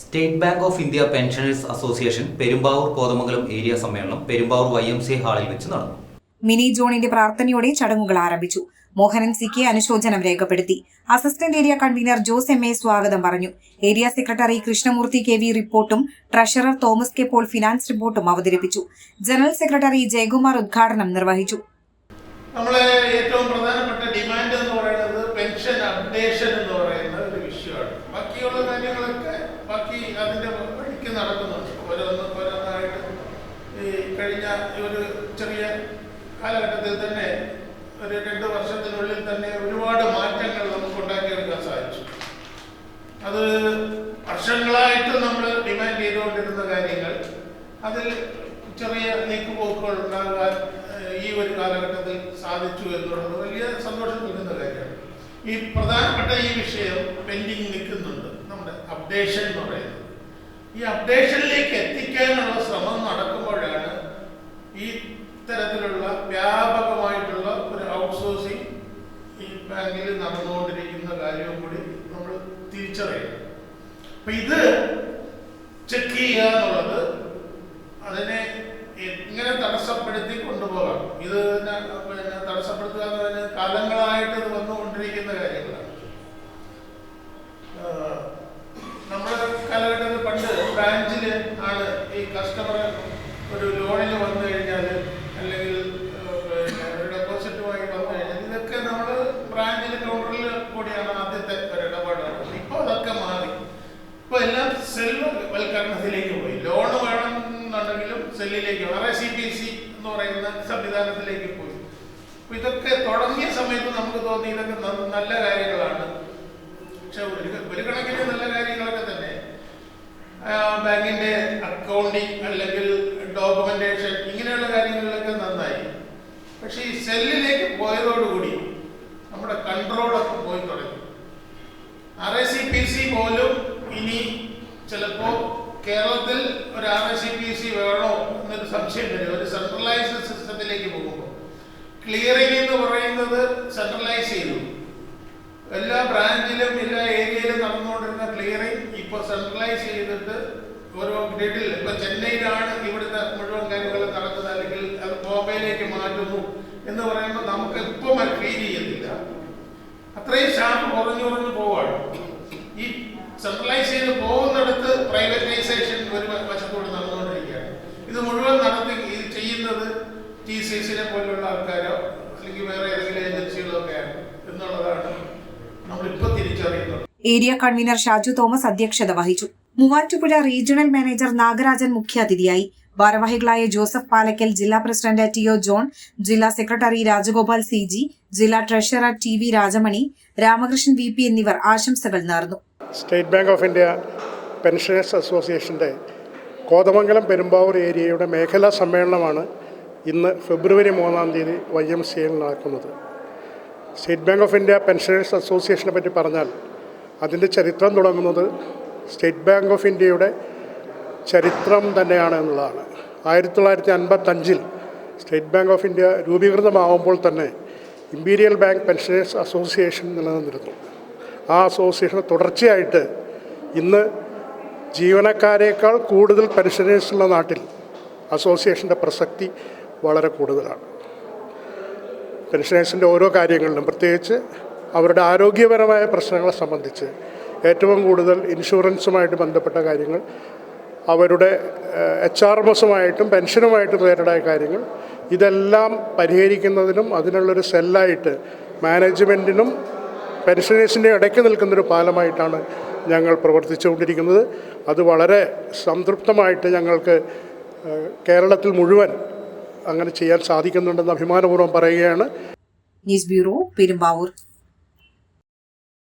State Bank of India pensioners association Perumbavoor Kothamangalam area സമ്മേളനം Perumbavoor Y M C ഹാളിൽ വെച്ച് നടന്നു. മിനി ജോണിന്റെ പ്രാർത്ഥനയോടെ ചടങ്ങുകൾ ആരംഭിച്ചു. മോഹനൻ സി കെ അനുശോചനം രേഖപ്പെടുത്തി. Assistant area convener Jose M A സ്വാഗതം പറഞ്ഞു. Area secretary Krishnamoorthy K V റിപ്പോർട്ടും treasurer Thomas K Paul finance റിപ്പോർട്ടും അവതരിപ്പിച്ചു. ജനറൽ സെക്രട്ടറി ജയകുമാർ ഉദ്ഘാടനം നിർവഹിച്ചു. നമ്മളെ ഏറ്റവും പ്രധാനപ്പെട്ട ഡിമാൻഡ് എന്ന് പറയുന്നത് പെൻഷൻ അപ്ഡേഷൻ എന്ന് പറയുന്ന ഒരു വിഷയമാണ്. ബാക്കിയുള്ള കാര്യങ്ങളൊക്കെ അതിന്റെ വഴിക്ക് നടക്കുന്നുണ്ട് ഓരോന്ന് ഓരോന്നായിട്ട് ഈ കഴിഞ്ഞ ഒരു ചെറിയ കാലഘട്ടത്തിൽ തന്നെ ഒരു രണ്ട് വർഷത്തിനുള്ളിൽ തന്നെ ഒരുപാട് മാറ്റങ്ങൾ നമുക്ക് ഉണ്ടാക്കിയെടുക്കാൻ സാധിച്ചു. അത് വർഷങ്ങളായിട്ട് നമ്മൾ ഡിമാൻഡ് ചെയ്തുകൊണ്ടിരുന്ന കാര്യങ്ങൾ അതിൽ ചെറിയ നീക്കുപോക്കുകൾ ഉണ്ടാകാൻ ഈ ഒരു കാലഘട്ടത്തിൽ സാധിച്ചു എന്നുള്ളത് വലിയ സന്തോഷം നൽകുന്ന കാര്യമാണ്. ഈ പ്രധാനപ്പെട്ട ഈ വിഷയം പെൻഡിങ് നിൽക്കുന്നുണ്ട്. നമ്മുടെ അപ്ഡേഷൻ എന്ന് പറയുന്നത്. ഈ അപ്ഡേഷനിലേക്ക് എത്തിക്കാനുള്ള ശ്രമം നടക്കുമ്പോഴാണ് ഈ തരത്തിലുള്ള വ്യാപകമായിട്ടുള്ള ഒരു ഔട്ട്സോഴ്സിങ് ഈ ബാങ്കിൽ നടന്നുകൊണ്ടിരിക്കുന്ന കാര്യവും കൂടി നമ്മൾ തിരിച്ചറിയണം. അപ്പൊ ഇത് ചെക്ക് ചെയ്യുക എന്നുള്ളത് അതിനെ എങ്ങനെ തടസ്സപ്പെടുത്തി കൊണ്ടുപോകാം? ഇത് തടസ്സപ്പെടുത്തുക എന്ന് പറഞ്ഞാൽ കാലങ്ങളായിട്ട് ഇത് വന്നുകൊണ്ടിരിക്കുന്ന കാര്യങ്ങളാണ് ആണ് ഈ കസ്റ്റമർ ഒരു ലോണിന് വന്നു കഴിഞ്ഞാൽ അല്ലെങ്കിൽ ഒരു ഡെപ്പോസിറ്റുമായി വന്നു കഴിഞ്ഞാൽ ഇതൊക്കെ നമ്മൾ ബ്രാഞ്ചിൽ കൗണ്ടറിൽ കൂടിയാണ് ആദ്യത്തെ ഒരു ഇടപാട് ഇപ്പൊ അതൊക്കെ മാറി. ഇപ്പോൾ എല്ലാം സെല്ല് വൽക്കരണത്തിലേക്ക് പോയി. ലോൺ വേണമെന്നുണ്ടെങ്കിലും സെല്ലിലേക്ക് ആർ സി പി സി എന്ന് പറയുന്ന സംവിധാനത്തിലേക്ക് പോയി. ഇതൊക്കെ തുടങ്ങിയ സമയത്ത് നമുക്ക് തോന്നി ഇതൊക്കെ നല്ല കാര്യങ്ങളാണ് പക്ഷെ ഒരു ഒരു കണക്കിന് നല്ല കാര്യങ്ങളൊക്കെ തന്നെ ആ, ബാങ്കിന്റെ അക്കൗണ്ടിങ് അല്ലെങ്കിൽ ഡോക്യുമെന്റേഷൻ ഇങ്ങനെയുള്ള കാര്യങ്ങളിലൊക്കെ നന്നായി പക്ഷെ ഈ സെല്ലിലേക്ക് പോയതോടുകൂടി നമ്മുടെ കൺട്രോളൊക്കെ പോയി തുടങ്ങി. R A C P C പോലും ഇനി ചിലപ്പോ കേരളത്തിൽ ഒരു R A C P C വേണോ എന്നൊരു സംശയം വരും. ഒരു സെൻട്രലൈസ്ഡ് സിസ്റ്റത്തിലേക്ക് പോകുമ്പോൾ. ക്ലിയറിംഗ് എന്ന് പറയുന്നത് സെൻട്രലൈസ് ചെയ്തു. എല്ലാ ബ്രാഞ്ചിലും എല്ലാ ഏരിയയിലും നടന്നുകൊണ്ടിരുന്ന ക്ലിയറിംഗ് ഇപ്പോൾ സെൻട്രലൈസ് ചെയ്തിട്ട് ഓരോ ഗ്രിഡിൽ ഇപ്പൊ ചെന്നൈയിലാണ് ഇവിടുത്തെ മുഴുവൻ കാര്യങ്ങളും നടക്കുന്നത്. അല്ലെങ്കിൽ അത് ബോംബെയിലേക്ക് മാറ്റുന്നു. എന്ന് പറയുമ്പോൾ നമുക്ക് ഇപ്പം ഫീൽ ചെയ്യത്തില്ല. അത്രയും സ്റ്റാഫ് കുറഞ്ഞു കുറഞ്ഞു പോവാണ്. ഈ സെൻട്രലൈസ് ചെയ്ത് പോകുന്നിടത്ത് പ്രൈവറ്റൈസേഷൻ ഒരു വശത്തോട് നടന്നുകൊണ്ടിരിക്കുകയാണ്. ഇത് മുഴുവൻ നടത്തി ഇത് ചെയ്യുന്നത് ടി സി സിനെ പോലെയുള്ള ആൾക്കാരോ അല്ലെങ്കിൽ വേറെ ഏതെങ്കിലും ഏജൻസികളോ ഒക്കെയാണ് എന്നുള്ളതാണ് നമ്മളിപ്പോൾ തിരിച്ചറിയുന്നത്. ഏരിയ കൺവീനർ ഷാജു തോമസ് അധ്യക്ഷത വഹിച്ചു. മൂവാറ്റുപുഴ റീജിയണൽ മാനേജർ നാഗരാജൻ മുഖ്യാതിഥിയായി. ഭാരവാഹികളായ ജോസഫ് പാലക്കൽ ജില്ലാ പ്രസിഡന്റ് ടി ഒ ജോൺ ജില്ലാ സെക്രട്ടറി രാജഗോപാൽ സി ജി ജില്ലാ treasurer T V Rajamani Ramakrishnan V P എന്നിവർ ആശംസകൾ നേർന്നു. State Bank of India pensioners അസോസിയേഷന്റെ കോതമംഗലം പെരുമ്പാവൂർ ഏരിയയുടെ മേഖലാ സമ്മേളനമാണ് ഇന്ന് ഫെബ്രുവരി മൂന്നാം തീയതി വൈ എം സി നടക്കുന്നത്. State Bank of India pensioners അസോസിയേഷനെ പറ്റി പറഞ്ഞാൽ അതിന്റെ ചരിത്രം തുടങ്ങുന്നത് സ്റ്റേറ്റ് ബാങ്ക് ഓഫ് ഇന്ത്യയുടെ ചരിത്രം തന്നെയാണ് എന്നുള്ളതാണ്. ആയിരത്തി തൊള്ളായിരത്തി അൻപത്തഞ്ചിൽ സ്റ്റേറ്റ് ബാങ്ക് ഓഫ് ഇന്ത്യ രൂപീകൃതമാവുമ്പോൾ തന്നെ ഇമ്പീരിയൽ ബാങ്ക് പെൻഷനേഴ്സ് അസോസിയേഷൻ നിലനിന്നിരുന്നു. ആ അസോസിയേഷൻ തുടർച്ചയായിട്ട് ഇന്ന് ജീവനക്കാരേക്കാൾ കൂടുതൽ പെൻഷനേഴ്സുള്ള നാട്ടിൽ അസോസിയേഷന്റെ പ്രസക്തി വളരെ കൂടുതലാണ്. പെൻഷനേഴ്സിന്റെ ഓരോ കാര്യങ്ങളിലും പ്രത്യേകിച്ച് അവരുടെ ആരോഗ്യപരമായ പ്രശ്നങ്ങളെ സംബന്ധിച്ച് ഏറ്റവും കൂടുതൽ ഇൻഷുറൻസുമായിട്ട് ബന്ധപ്പെട്ട കാര്യങ്ങൾ അവരുടെ എച്ച് ആർ എം എസുമായിട്ടും പെൻഷനുമായിട്ടും റിലേറ്റഡായ കാര്യങ്ങൾ ഇതെല്ലാം പരിഹരിക്കുന്നതിനും അതിനുള്ളൊരു സെല്ലായിട്ട് മാനേജ്മെന്റിനും പെൻഷനേഴ്സിന്റെ ഇടയ്ക്ക് നിൽക്കുന്നൊരു പാലമായിട്ടാണ് ഞങ്ങൾ പ്രവർത്തിച്ചുകൊണ്ടിരിക്കുന്നത്. അത് വളരെ സംതൃപ്തമായിട്ട് ഞങ്ങൾക്ക് കേരളത്തിൽ മുഴുവൻ അങ്ങനെ ചെയ്യാൻ സാധിക്കുന്നുണ്ടെന്ന് അഭിമാനപൂർവം പറയുകയാണ്. News bureau Perumbavoor.